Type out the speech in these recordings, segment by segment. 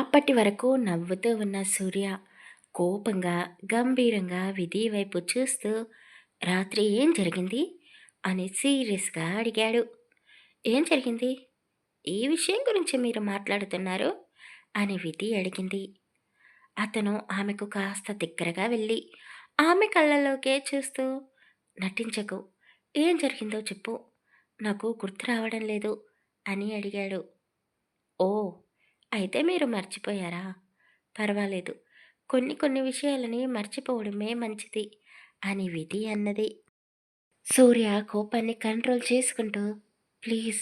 అప్పటి వరకు నవ్వుతూ ఉన్న సూర్య కోపంగా గంభీరంగా విధి వైపు చూస్తూ రాత్రి ఏం జరిగింది? అని సీరియస్గా అడిగాడు. ఏం జరిగింది? ఈ విషయం గురించి మీరు మాట్లాడుతున్నారు? అని విధి అడిగింది. అతను ఆమెకు కాస్త దగ్గరగా వెళ్ళి ఆమె కళ్ళలోకే చూస్తూ నటించకు. ఏం జరిగిందో చెప్పు. నాకు గుర్తు రావడం లేదు అని అడిగాడు. ఓ అయితే మీరు మర్చిపోయారా? పర్వాలేదు. కొన్ని కొన్ని విషయాలని మర్చిపోవడమే మంచిది అని విధి అన్నది. సూర్య కోపాన్ని కంట్రోల్ చేసుకుంటూ ప్లీజ్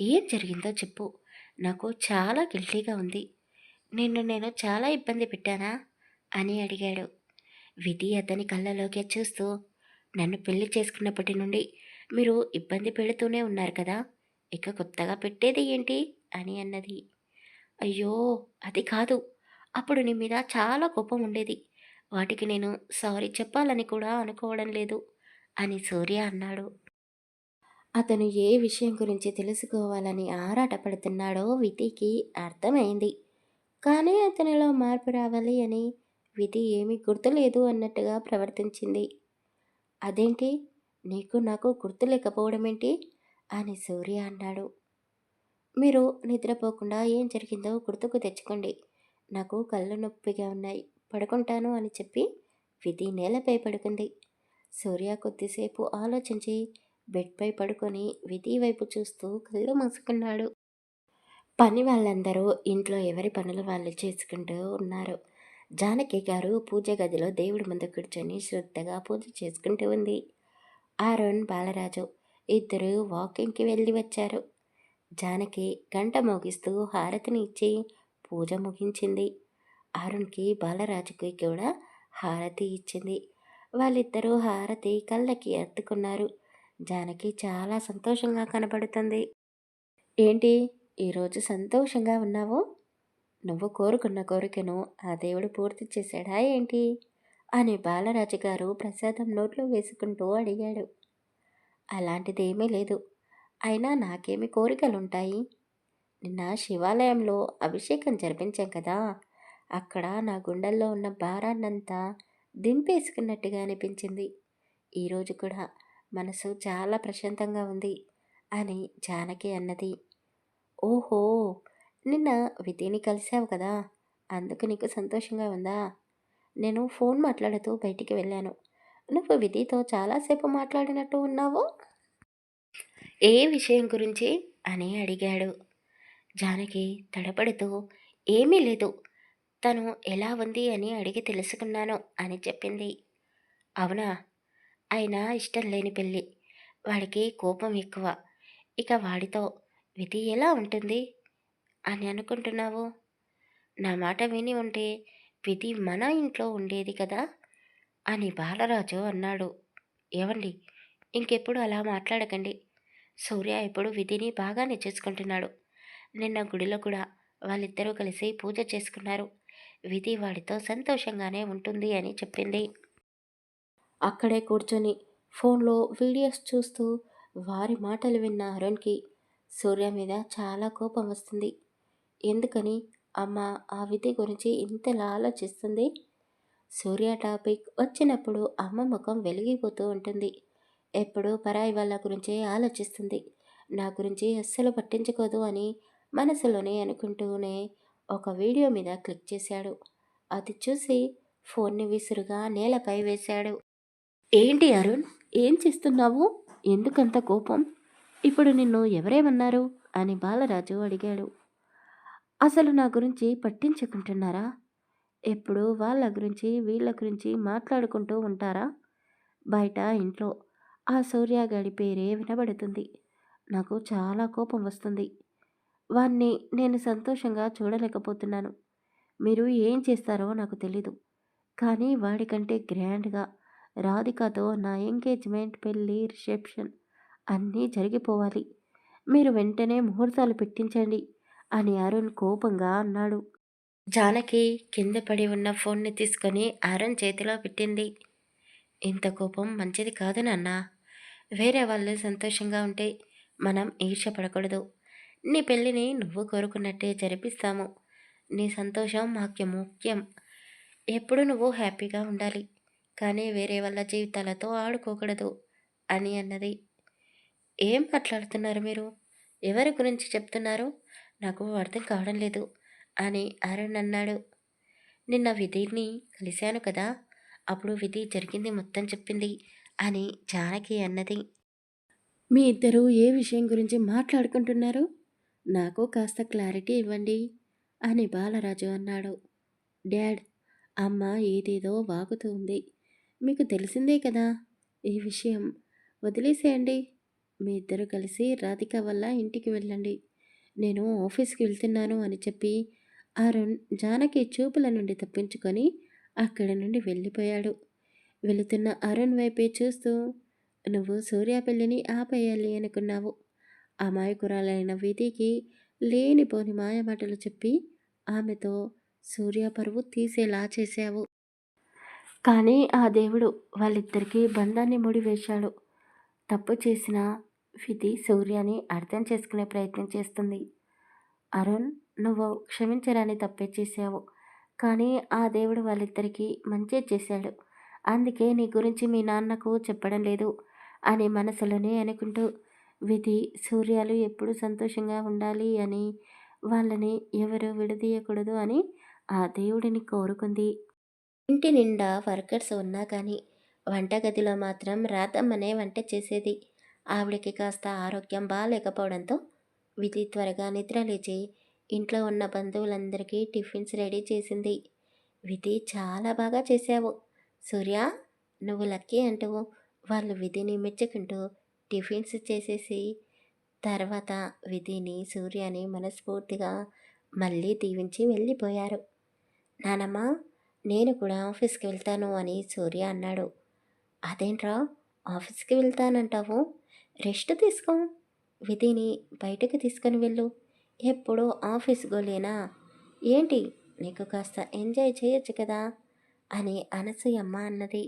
ఏం జరిగిందో చెప్పు. నాకు చాలా గిల్టీగా ఉంది. నిన్ను నేను చాలా ఇబ్బంది పెట్టానా? అని అడిగాడు. విధి అతని కళ్ళలోకి చూస్తూ నన్ను పెళ్ళి చేసుకున్నప్పటి నుండి మీరు ఇబ్బంది పెడుతూనే ఉన్నారు కదా. ఇక కొత్తగా పెట్టేది ఏంటి? అని అన్నది. అయ్యో! అది కాదు. అప్పుడు నీ మీద చాలా కోపం ఉండేది. వాటికి నేను సారీ చెప్పాలని కూడా అనుకోవడం లేదు అని సూర్య అన్నాడు. అతను ఏ విషయం గురించి తెలుసుకోవాలని ఆరాటపడుతున్నాడో విధికి అర్థమైంది. కానీ అతనిలో మార్పు రావాలి అని విధి ఏమీ గుర్తులేదు అన్నట్టుగా ప్రవర్తించింది. అదేంటి? నీకు నాకు గుర్తు లేకపోవడం ఏంటి అని సూర్య అన్నాడు. మీరు నిద్రపోకుండా ఏం జరిగిందో గుర్తుకు తెచ్చుకోండి. నాకు కళ్ళు నొప్పిగా ఉన్నాయి. పడుకుంటాను అని చెప్పి విధి నేలపై పడుకుంది. సూర్య కొద్దిసేపు ఆలోచించి బెడ్పై పడుకొని విధి వైపు చూస్తూ కళ్ళు మూసుకున్నాడు. పని వాళ్ళందరూ ఇంట్లో ఎవరి పనులు వాళ్ళు చేసుకుంటూ ఉన్నారు. జానకి గారు పూజ గదిలో దేవుడి ముందు కూర్చొని శ్రద్ధగా పూజ చేసుకుంటూ ఉంది. ఆరుణ్ బాలరాజు ఇద్దరు వాకింగ్కి వెళ్ళి వచ్చారు. జానకి గంట మోగిస్తూ హారతిని ఇచ్చి పూజ ముగించింది. అరుణ్కి బాలరాజుకి కూడా హారతి ఇచ్చింది. వాళ్ళిద్దరూ హారతి కళ్ళకి ఎత్తుకున్నారు జానకి చాలా సంతోషంగా కనబడుతుంది. ఏంటి ఈరోజు సంతోషంగా ఉన్నావు? నువ్వు కోరుకున్న కోరికను ఆ దేవుడు పూర్తి చేశాడా ఏంటి? అని బాలరాజు గారు ప్రసాదం నోట్లో వేసుకుంటూ అడిగాడు. అలాంటిదేమీ లేదు. అయినా నాకేమి కోరికలుంటాయి? నిన్న శివాలయంలో అభిషేకం జరిపించాం కదా అక్కడ నా గుండెల్లో ఉన్న భారాన్నంతా దింపేసుకున్నట్టుగా అనిపించింది. ఈరోజు కూడా మనసు చాలా ప్రశాంతంగా ఉంది అని జానకి అన్నది. ఓహో నిన్న విధిని కలిసావు కదా అందుకు నీకు సంతోషంగా ఉందా? నేను ఫోన్ మాట్లాడుతూ బయటికి వెళ్ళాను. నువ్వు విధితో చాలాసేపు మాట్లాడినట్టు ఉన్నావు? ఏ విషయం గురించి? అని అడిగాడు. జానకి తడపడుతూ ఏమీ లేదు. తను ఎలా ఉంది అని అడిగి తెలుసుకున్నాను అని చెప్పింది. అవునా? ఆయన ఇష్టం లేని పెళ్ళి. వాడికి కోపం ఎక్కువ. ఇక వాడితో విధి ఎలా ఉంటుంది? అని అనుకుంటున్నావు? నా మాట విని ఉంటే విధి మన ఇంట్లో ఉండేది కదా? అని బాలరాజు అన్నాడు. ఏమండి ఇంకెప్పుడు అలా మాట్లాడకండి. సూర్య ఇప్పుడు విధిని బాగానే చేసుకుంటున్నాడు. నిన్న గుడిలో కూడా వాళ్ళిద్దరూ కలిసి పూజ చేసుకున్నారు. విధి వాడితో సంతోషంగానే ఉంటుంది అని చెప్పింది. అక్కడే కూర్చొని ఫోన్లో వీడియోస్ చూస్తూ వారి మాటలు విన్న అరుణ్కి సూర్య మీద చాలా కోపం వస్తుంది. ఎందుకని అమ్మ ఆ విధి గురించి ఇంతలా ఆలోచిస్తుంది? సూర్య టాపిక్ వచ్చినప్పుడు అమ్మ ముఖం వెలిగిపోతూ ఉంటుంది. ఎప్పుడూ పరాయి వాళ్ళ గురించే ఆలోచిస్తుంది. నా గురించి అస్సలు పట్టించుకోదు అని మనసులోనే అనుకుంటూనే ఒక వీడియో మీద క్లిక్ చేశాడు. అది చూసి ఫోన్ని విసురుగా నేలపై వేశాడు. ఏంటి అరుణ్? ఏం చేస్తున్నావు? ఎందుకంత కోపం? ఇప్పుడు నిన్ను ఎవరేమన్నారు? అని బాలరాజు అడిగాడు. అసలు నా గురించి పట్టించుకుంటున్నారా? ఎప్పుడు వాళ్ళ గురించి వీళ్ళ గురించి మాట్లాడుకుంటూ ఉంటారా? బయట ఇంట్లో ఆ సూర్యగాడి పేరే వినబడుతుంది. నాకు చాలా కోపం వస్తుంది. వాణ్ణి నేను సంతోషంగా చూడలేకపోతున్నాను. మీరు ఏం చేస్తారో నాకు తెలీదు. కానీ వాడికంటే గ్రాండ్గా రాధికతో నా ఎంగేజ్మెంట్ పెళ్ళి రిసెప్షన్ అన్నీ జరిగిపోవాలి. మీరు వెంటనే ముహూర్తాలు పెట్టించండి అని అరుణ్ కోపంగా అన్నాడు. జానకి కింద పడి ఉన్న ఫోన్ని తీసుకొని అరుణ్ చేతిలో పెట్టింది. ఇంత కోపం మంచిది కాదు నాన్నా. వేరే వాళ్ళు సంతోషంగా ఉంటే మనం ఈర్షపడకూడదు నీ పెళ్ళిని నువ్వు కోరుకున్నట్టే జరిపిస్తాము. నీ సంతోషం మాకు ముఖ్యం. ఎప్పుడు నువ్వు హ్యాపీగా ఉండాలి. కానీ వేరే వాళ్ళ జీవితాలతో ఆడుకోకూడదు అని అన్నది. ఏం మాట్లాడుతున్నారు మీరు? ఎవరి గురించి చెప్తున్నారు? నాకు అర్థం కావడం లేదు అని అరుణ్ అన్నాడు. నిన్న విధిని కలిశాను కదా? అప్పుడు విధి జరిగింది మొత్తం చెప్పింది. అని జానకి అన్నది. మీ ఇద్దరు ఏ విషయం గురించి మాట్లాడుకుంటున్నారు? నాకు కాస్త క్లారిటీ ఇవ్వండి అని బాలరాజు అన్నాడు. డాడ్ అమ్మ ఏదేదో వాగుతూ ఉంది. మీకు తెలిసిందే కదా ఈ విషయం. వదిలేసేయండి. మీ ఇద్దరు కలిసి రాధిక వల్ల ఇంటికి వెళ్ళండి. నేను ఆఫీస్కి వెళ్తున్నాను అని చెప్పి అరుణ్ జానకి చూపుల నుండి తప్పించుకొని అక్కడి నుండి వెళ్ళిపోయాడు. వెళుతున్న అరుణ్ వైపే చూస్తూ నువ్వు సూర్య పెళ్ళిని ఆపేయాలి అనుకున్నావు. అమాయకురాలైన విధికి లేనిపోని మాయమాటలు చెప్పి ఆమెతో సూర్య పరువు తీసేలా చేశావు. కానీ ఆ దేవుడు వాళ్ళిద్దరికీ బంధాన్ని ముడివేశాడు. తప్పు చేసిన విధి సూర్యని అర్థం చేసుకునే ప్రయత్నం చేస్తుంది. అరుణ్ నువ్వు క్షమించరాని తప్పే చేశావు. కానీ ఆ దేవుడు వాళ్ళిద్దరికీ మంచి చేశాడు. అందుకే నీ గురించి మీ నాన్నకు చెప్పడం లేదు అని మనసులోనే అనుకుంటూ విధి సూర్యాలు ఎప్పుడు సంతోషంగా ఉండాలి అని వాళ్ళని ఎవరు విడదీయకూడదు అని ఆ దేవుడిని కోరుకుంది. ఇంటి నిండా వర్కర్స్ ఉన్నా కానీ వంటగదిలో మాత్రం రాతమ్మనే వంట చేసేది. ఆవిడకి కాస్త ఆరోగ్యం బాగాలేకపోవడంతో విధి త్వరగా నిద్ర లేచి ఇంట్లో ఉన్న బంధువులందరికీ టిఫిన్స్ రెడీ చేసింది. విధి చాలా బాగా చేసావు. సూర్య నువ్వు లక్కీ అంటూ వాళ్ళు విధిని మెచ్చుకుంటూ టిఫిన్స్ చేసేసి తర్వాత విధిని సూర్యని మనస్ఫూర్తిగా మళ్ళీ దీవించి వెళ్ళిపోయారు. నానమ్మ నేను కూడా ఆఫీస్కి వెళ్తాను అని సూర్య అన్నాడు. అదేంట్రా ఆఫీస్కి వెళ్తానంటావు? రెస్ట్ తీసుకో. విధిని బయటకు తీసుకొని వెళ్ళు. ఎప్పుడు ఆఫీస్ గోలేనా? ఏంటి నీకు కాస్త ఎంజాయ్ చేయొచ్చు కదా? అని అనసూయమ్మ అన్నది.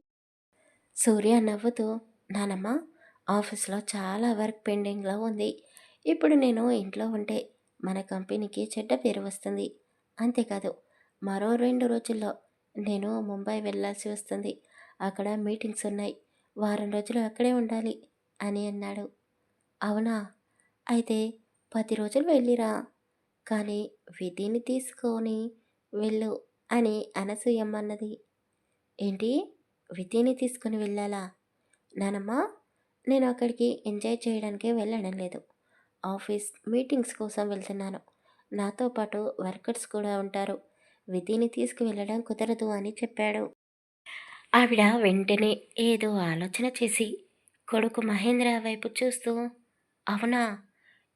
సూర్య నవ్వుతూ నానమ్మ ఆఫీస్లో చాలా వర్క్ పెండింగ్లో ఉంది. ఇప్పుడు నేను ఇంట్లో ఉంటే మన కంపెనీకి చెడ్డ పేరు వస్తుంది. అంతేకాదు మరో రెండు రోజుల్లో నేను ముంబై వెళ్ళాల్సి వస్తుంది. అక్కడ మీటింగ్స్ ఉన్నాయి. వారం రోజులు అక్కడే ఉండాలి అని అన్నాడు. అవునా? అయితే పది రోజులు వెళ్ళిరా. కానీ విధిని తీసుకొని వెళ్ళు అని అనసూయమ్మన్నది ఏంటి? విధిని తీసుకుని వెళ్ళాలా? నానమ్మ నేను అక్కడికి ఎంజాయ్ చేయడానికి వెళ్ళడం లేదు. ఆఫీస్ మీటింగ్స్ కోసం వెళ్తున్నాను. నాతో పాటు వర్కర్స్ కూడా ఉంటారు. విధిని తీసుకువెళ్ళడం కుదరదు అని చెప్పాడు. ఆవిడ వెంటనే ఏదో ఆలోచన చేసి కొడుకు మహేంద్ర వైపు చూస్తూ అవునా?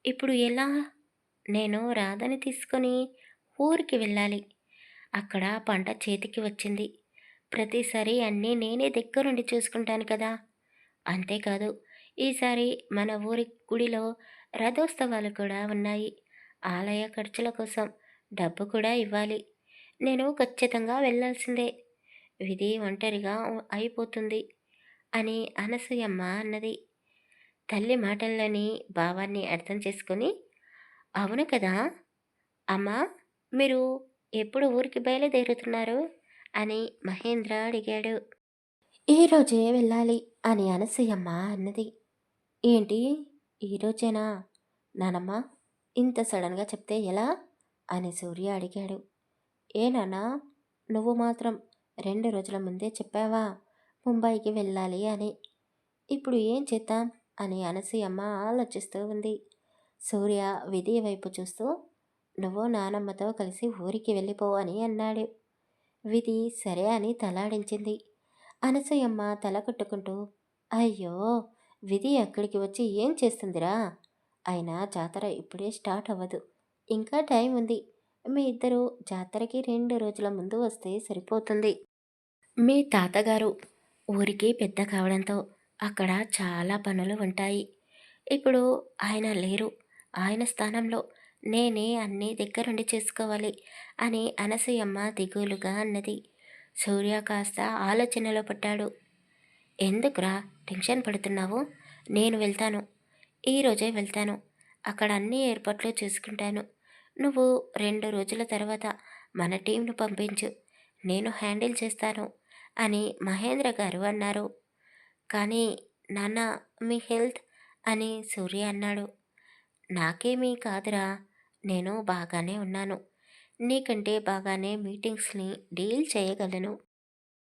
ఇప్పుడు ఎలా? నేను రాధని తీసుకొని ఊరికి వెళ్ళాలి. అక్కడ పంట చేతికి వచ్చింది. ప్రతిసారి అన్నీ నేనే దగ్గరుండి చూసుకుంటాను కదా. అంతేకాదు ఈసారి మన ఊరి గుడిలో రథోత్సవాలు కూడా ఉన్నాయి. ఆలయ ఖర్చుల కోసం డబ్బు కూడా ఇవ్వాలి. నేను ఖచ్చితంగా వెళ్ళాల్సిందే. విధి ఒంటరిగా అయిపోతుంది అని అనసూయమ్మ అన్నది. తల్లి మాటల్లోని భావాన్ని అర్థం చేసుకొని అవును కదా? అమ్మా మీరు ఎప్పుడు ఊరికి బయలుదేరుతున్నారు? అని మహేంద్ర అడిగాడు. ఈరోజే వెళ్ళాలి అని అనసూయమ్మ అన్నది. ఏంటి? ఈరోజేనా నానమ్మ ఇంత సడన్గా చెప్తే ఎలా? అని సూర్య అడిగాడు. ఏ నాన్న నువ్వు మాత్రం రెండు రోజుల ముందే చెప్పావా ముంబైకి వెళ్ళాలి అని. ఇప్పుడు ఏం చేద్దాం? అని అనసూయమ్మ ఆలోచిస్తూ ఉంది. సూర్య విధి వైపు చూస్తూ నువ్వు నానమ్మతో కలిసి ఊరికి వెళ్ళిపో అని అన్నాడు. విధి సరే అని తలాడించింది. అనసూయమ్మ తల కొట్టుకుంటూ అయ్యో విధి అక్కడికి వచ్చి ఏం చేస్తుందిరా? అయినా జాతర ఇప్పుడే స్టార్ట్ అవ్వదు. ఇంకా టైం ఉంది. మీ ఇద్దరు జాతరకి రెండు రోజుల ముందు వస్తే సరిపోతుంది. మీ తాతగారు ఊరికి పెద్ద కావడంతో అక్కడ చాలా పనులు ఉంటాయి. ఇప్పుడు ఆయన లేరు. ఆయన స్థానంలో నేనే అన్నీ దగ్గరుండి చేసుకోవాలి అని అనసూయమ్మ దిగులుగా అన్నది. సూర్య కాస్త ఆలోచనలో పడ్డాడు. ఎందుకురా టెన్షన్ పడుతున్నావు? నేను వెళ్తాను. ఈరోజే వెళ్తాను. అక్కడ అన్ని ఏర్పాట్లు చూసుకుంటాను. నువ్వు రెండు రోజుల తర్వాత మన టీంను పంపించు. నేను హ్యాండిల్ చేస్తాను అని మహేంద్ర గారు అన్నారు. కానీ నాన్న మీ హెల్త్ అని సూర్య అన్నాడు. నాకేమీ కాదురా. నేను బాగానే ఉన్నాను. నీకంటే బాగానే మీటింగ్స్ని డీల్ చేయగలను.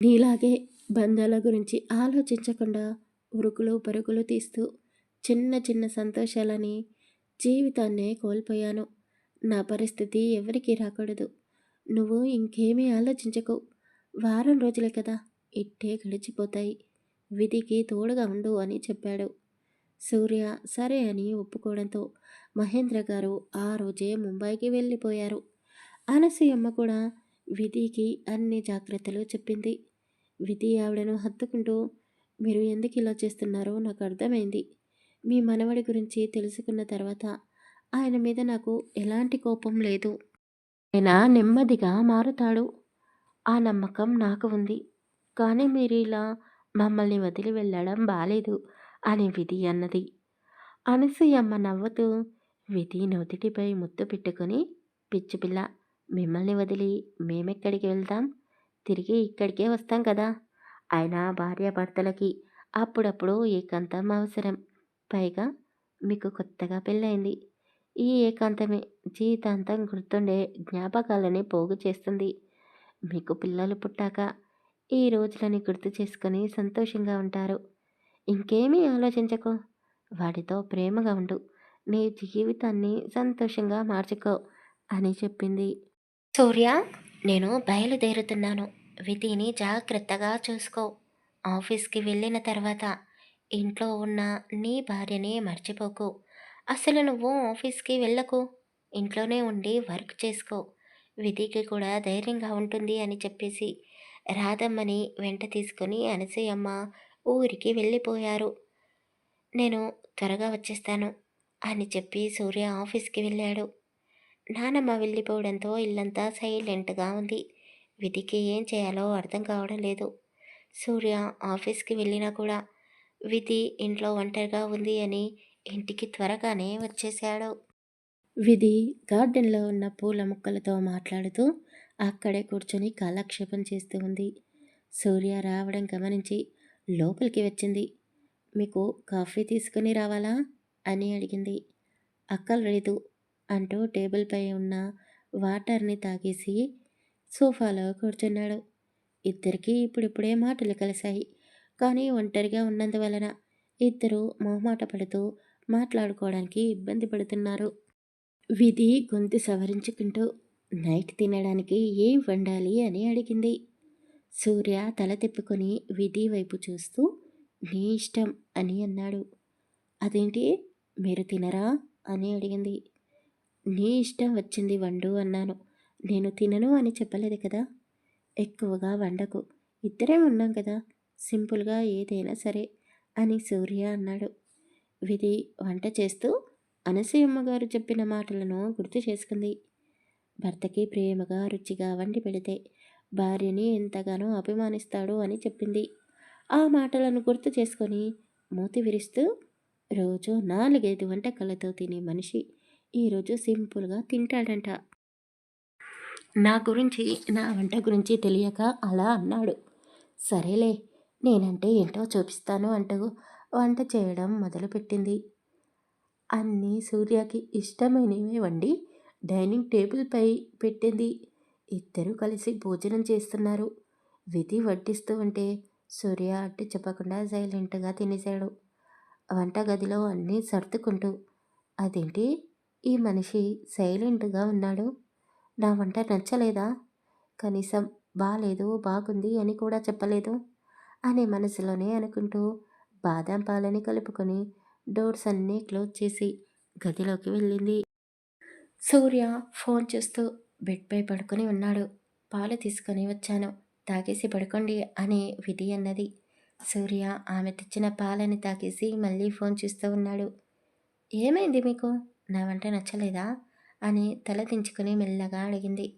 నీలాగే బంధాల గురించి ఆలోచించకుండా ఉరుకులు పరుగులు తీస్తూ చిన్న చిన్న సంతోషాలని జీవితాన్నే కోల్పోయాను. నా పరిస్థితి ఎవరికీ రాకూడదు. నువ్వు ఇంకేమీ ఆలోచించకు. వారం రోజులే కదా ఇట్టే గడిచిపోతాయి. విధికి తోడుగా ఉండు అని చెప్పాడు. సూర్య సరే అని ఒప్పుకోవడంతో మహేంద్ర గారు ఆ రోజే ముంబైకి వెళ్ళిపోయారు. అనసూయమ్మ కూడా విధికి అన్ని జాగ్రత్తలు చెప్పింది. విధి ఆవిడను హత్తుకుంటూ మీరు ఎందుకు ఇలా చేస్తున్నారో నాకు అర్థమైంది. మీ మనవడి గురించి తెలుసుకున్న తర్వాత ఆయన మీద నాకు ఎలాంటి కోపం లేదు. ఆయన నెమ్మదిగా మారుతాడు. ఆ నమ్మకం నాకు ఉంది. కానీ మీరు ఇలా మమ్మల్ని వదిలి వెళ్ళడం బాలేదు. అని విధి అన్నది. అనసూయమ్మ నవ్వుతూ విధి నుదుటిపై ముద్దు పెట్టుకుని పిచ్చిపిల్ల మిమ్మల్ని వదిలి మేమెక్కడికి వెళ్తాం? తిరిగి ఇక్కడికే వస్తాం కదా? అయినా భార్యాభర్తలకి అప్పుడప్పుడు ఏకాంతం అవసరం. పైగా మీకు కొత్తగా పెళ్ళైంది ఈ ఏకాంతమే జీవితాంతం గుర్తుండే జ్ఞాపకాలని పోగు చేస్తుంది. మీకు పిల్లలు పుట్టాక ఈ రోజులని గుర్తు చేసుకొని సంతోషంగా ఉంటారు. ఇంకేమీ ఆలోచించకు. వాడితో ప్రేమగా ఉండు. నీ జీవితాన్ని సంతోషంగా మార్చుకో అని చెప్పింది. సూర్య నేను బయలుదేరుతున్నాను. విధిని జాగ్రత్తగా చూసుకో. ఆఫీస్కి వెళ్ళిన తర్వాత ఇంట్లో ఉన్న నీ భార్యని మర్చిపోకు. అసలు నువ్వు ఆఫీస్కి వెళ్ళకు. ఇంట్లోనే ఉండి వర్క్ చేసుకో. విధికి కూడా ధైర్యంగా ఉంటుంది అని చెప్పేసి రాధమ్మని వెంట తీసుకొని అనసూయమ్మ ఊరికి వెళ్ళిపోయారు. నేను త్వరగా వచ్చేస్తాను అని చెప్పి సూర్య ఆఫీస్కి వెళ్ళాడు. నానమ్మ వెళ్ళిపోవడంతో ఇల్లంతా సైలెంట్గా ఉంది. విధికి ఏం చేయాలో అర్థం కావడం లేదు. సూర్య ఆఫీస్కి వెళ్ళినా కూడా విధి ఇంట్లో ఒంటరిగా ఉంది అని ఇంటికి త్వరగానే వచ్చేశాడు. విధి గార్డెన్లో ఉన్న పూల మొక్కలతో మాట్లాడుతూ అక్కడే కూర్చొని కాలక్షేపం చేస్తూ ఉంది. సూర్య రావడం గమనించి లోపలికి వచ్చింది. మీకు కాఫీ తీసుకుని రావాలా? అని అడిగింది. అక్కర్లేదు అంటూ టేబుల్పై ఉన్న వాటర్ని తాగేసి సోఫాలో కూర్చున్నాడు. ఇద్దరికీ ఇప్పుడిప్పుడే మాటలు కలిశాయి. కానీ ఒంటరిగా ఉన్నందువలన ఇద్దరు మొహమాట పడుతూ మాట్లాడుకోవడానికి ఇబ్బంది పడుతున్నారు. విధి గొంతు సవరించుకుంటూ నైట్ తినడానికి ఏం వండాలి? అని అడిగింది. సూర్య తల తిప్పుకొని విధి వైపు చూస్తూ నీ ఇష్టం అని అన్నాడు. అదేంటి? మీరు తినరా? అని అడిగింది. నీ ఇష్టం వచ్చింది వండు అన్నాను. నేను తినను అని చెప్పలేదు కదా? ఎక్కువగా వండకు. ఇద్దరే ఉన్నాం కదా? సింపుల్గా ఏదైనా సరే అని సూర్య అన్నాడు. విధి వంట చేస్తూ అనసూయమ్మ గారు చెప్పిన మాటలను గుర్తు చేసుకుంది. భర్తకి ప్రేమగా రుచిగా వండి పెడితే భార్యని ఎంతగానో అభిమానిస్తాడు అని చెప్పింది. ఆ మాటలను గుర్తు చేసుకొని మూతి విరుస్తూ రోజు నాలుగైదు వంటకాలతో తినే మనిషి ఈరోజు సింపుల్గా తింటాడంట. నా గురించి నా వంట గురించి తెలియక అలా అన్నాడు. సరేలే నేనంటే ఏంటో చూపిస్తాను అంటూ వంట చేయడం మొదలుపెట్టింది. అన్నీ సూర్యకి ఇష్టమైనవి వండి డైనింగ్ టేబుల్పై పెట్టింది. ఇద్దరూ కలిసి భోజనం చేస్తున్నారు. విధి వడ్డిస్తూ ఉంటే సూర్య అడ్డు చెప్పకుండా సైలెంట్గా తినేశాడు. వంటగదిలో అన్నీ సర్దుకుంటూ అదేంటి? ఈ మనిషి సైలెంట్గా ఉన్నాడు? నా వంట నచ్చలేదా? కనీసం బాగాలేదు బాగుంది అని కూడా చెప్పలేదు అని మనసులోనే అనుకుంటూ బాదం పాలని కలుపుకొని డోర్స్ అన్నీ క్లోజ్ చేసి గదిలోకి వెళ్ళింది. సూర్య ఫోన్ చేస్తూ బెడ్పై పడుకొని ఉన్నాడు. పాలు తీసుకొని వచ్చాను. తాగేసి పడుకోండి అని విధి అన్నది. సూర్య ఆమె తెచ్చిన పాలని తాగేసి మళ్ళీ ఫోన్ చూస్తూ ఉన్నాడు. ఏమైంది మీకు? నా వంట నచ్చలేదా? అని తల దించుకుని మెల్లగా అడిగింది.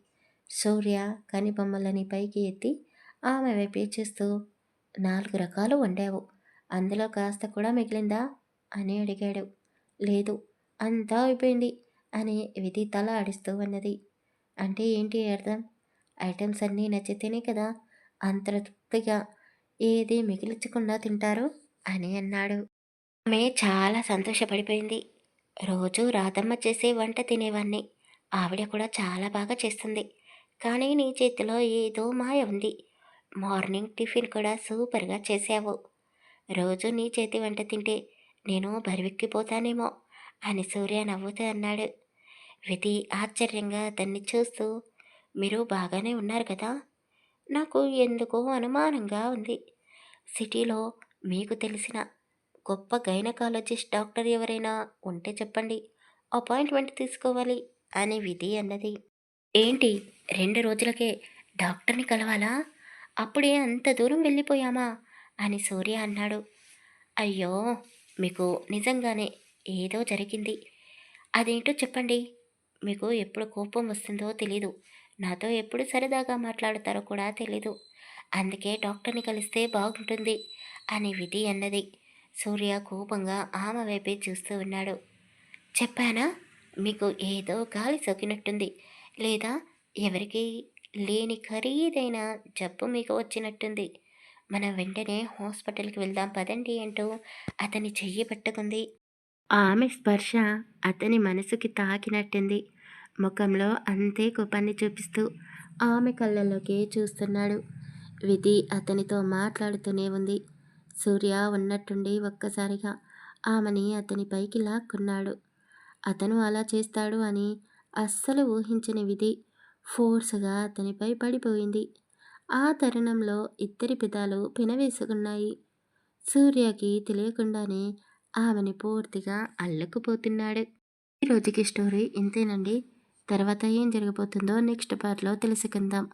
సూర్య కనిబొమ్మలని పైకి ఎత్తి ఆమె వైపే చూస్తూ నాలుగు రకాలు వండావు. అందులో కాస్త కూడా మిగిలిందా? అని అడిగాడు. లేదు అంతా అయిపోయింది అని విధి తల అడుస్తూ ఉన్నది. అంటే ఏంటి అర్థం? ఐటమ్స్ అన్నీ నచ్చితేనే కదా అంత తృప్తిగా ఏది మిగిలించకుండా తింటారు? అని అన్నాడు. ఆమె చాలా సంతోషపడిపోయింది. రోజు రాధమ్మ చేసే వంట తినేవాన్ని ఆవిడ కూడా చాలా బాగా చేస్తుంది. కానీ నీ చేతిలో ఏదో మాయ ఉంది. మార్నింగ్ టిఫిన్ కూడా సూపర్గా చేసావు. రోజు నీ చేతి వంట తింటే నేను బరివెక్కిపోతానేమో అని సూర్య నవ్వుతూ అన్నాడు. విధి ఆశ్చర్యంగా అతన్ని చూస్తూ మీరు బాగానే ఉన్నారు కదా? నాకు ఎందుకో అనుమానంగా ఉంది. సిటీలో మీకు తెలిసిన గొప్ప గైనకాలజిస్ట్ డాక్టర్ ఎవరైనా ఉంటే చెప్పండి. అపాయింట్మెంట్ తీసుకోవాలి అని విధి అన్నది. ఏంటి? రెండు రోజులకే డాక్టర్ని కలవాలా? అప్పుడే అంత దూరం వెళ్ళిపోయామా? అని సూర్య అన్నాడు. అయ్యో! మీకు నిజంగానే ఏదో జరిగింది. అదేంటో చెప్పండి. మీకు ఎప్పుడు కోపం వస్తుందో తెలీదు. నాతో ఎప్పుడు సరదాగా మాట్లాడతారో కూడా తెలీదు. అందుకే డాక్టర్ని కలిస్తే బాగుంటుంది అని విధి అన్నది. సూర్య కోపంగా ఆమె వైపే చూస్తూ ఉన్నాడు. చెప్పానా? మీకు ఏదో గాలి సోకినట్టుంది. లేదా ఎవరికి లేని ఖరీదైన జబ్బు మీకు వచ్చినట్టుంది. మనం వెంటనే హాస్పిటల్కి వెళ్దాం పదండి అంటూ అతని చెయ్యి పట్టుకుంది. ఆమె స్పర్శ అతని మనసుకి తాకినట్టుంది. ముఖంలో అంతే కోపాన్ని చూపిస్తూ ఆమె కళ్ళలోకి చూస్తున్నాడు. విధి అతనితో మాట్లాడుతూనే ఉంది. సూర్య ఉన్నట్టుండి ఒక్కసారిగా ఆమెని అతని పైకి లాక్కున్నాడు. అతను అలా చేస్తాడు అని అస్సలు ఊహించని విధి ఫోర్స్గా అతనిపై పడిపోయింది. ఆ తరుణంలో ఇద్దరి పిదాలు పినవేసుకున్నాయి. సూర్యకి తెలియకుండానే ఆమెని పూర్తిగా అల్లుకుపోతున్నాడు. ఈ రోజుకి స్టోరీ ఇంతేనండి. తర్వాత ఏం జరగబోతుందో నెక్స్ట్ పార్ట్లో తెలుసుకుందాం.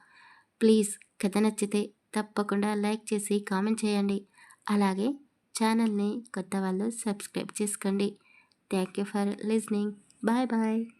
ప్లీజ్ కథ నచ్చితే తప్పకుండా లైక్ చేసి కామెంట్ చేయండి. అలాగే ఛానల్ని కొత్త వాళ్ళు సబ్స్క్రైబ్ చేసుకోండి. Thank you for listening bye bye.